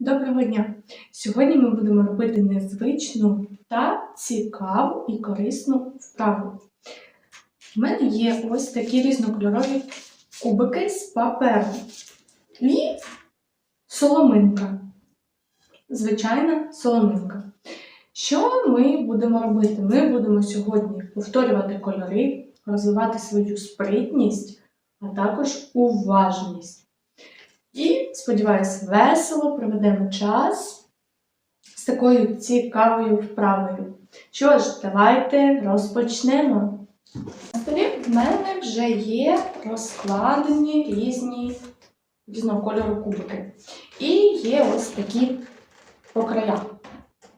Доброго дня! Сьогодні ми будемо робити незвичну та цікаву і корисну вправу. У мене є ось такі різнокольорові кубики з паперу і соломинка. Звичайна соломинка. Що ми будемо робити? Ми будемо сьогодні повторювати кольори, розвивати свою спритність, а також уважність. І, сподіваюся, весело проведемо час з такою цікавою вправою. Що ж, давайте розпочнемо. На столі в мене вже є розкладені різні різного кольору кубики. І є ось такі по краях.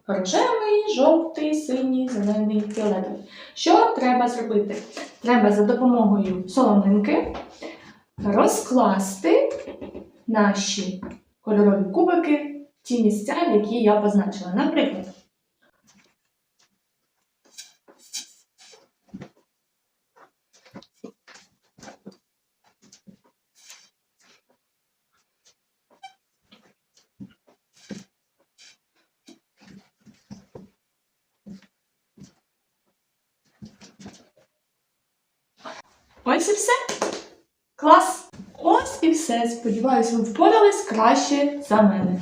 Рожевий, жовтий, синій, зелений, фіолетовий. Що треба зробити? Треба за допомогою соломинки розкласти наші кольорові кубики в ті місця, які я позначила. Наприклад, ось і все. Клас! І все. Сподіваюсь, ви впорались краще за мене.